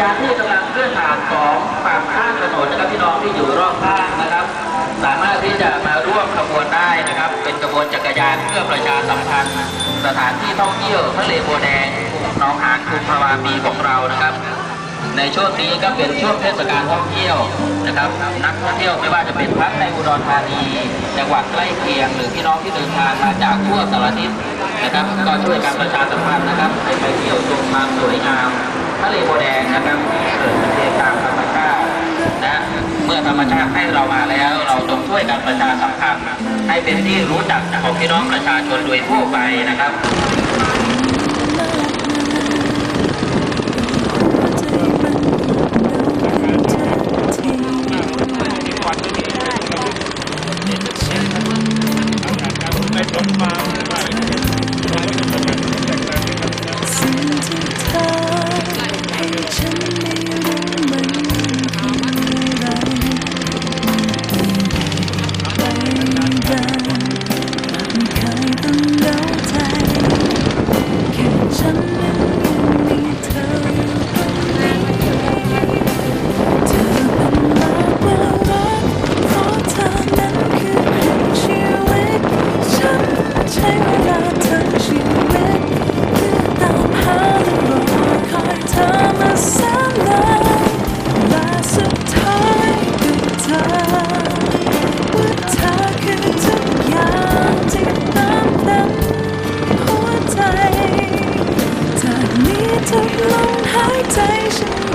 ยานที่กำลังเคลื่อนผ่านของฝั่งข้างถนนนะครับพี่น้องที่อยู่รอบข้างนะครับ สามารถที่จะมาร่วมขบวนได้นะครับ เป็นขบวนจักรยานเพื่อประชาสัมพันธ์สถานที่ท่องเที่ยวทะเลโบแดงน้องหานคุณพาวามีของเรานะครับ ในช่วงนี้ก็เป็นช่วงเทศกาลท่องเที่ยวนะครับ นักท่องเที่ยวไม่ว่าจะเป็นพักในอุดรธานีจังหวัดใกล้เคียงหรือพี่น้องที่เดินทางมาจากทั่วสารทิศนะครับ ก็ช่วยการประชาสัมพันธ์นะครับให้ไปเที่ยวชมความสวยงาม ทะเลบัวแดงนะครับที่เกิดขึ้นเอกตามธรรมชาตินะเมื่อธรรมชาติให้เรามาแล้ว เราต้องช่วยกันประชาสัมพันธ์ให้เป็นที่รู้จักของพี่น้องประชาชนโดยทั่วไปนะครับ temptation.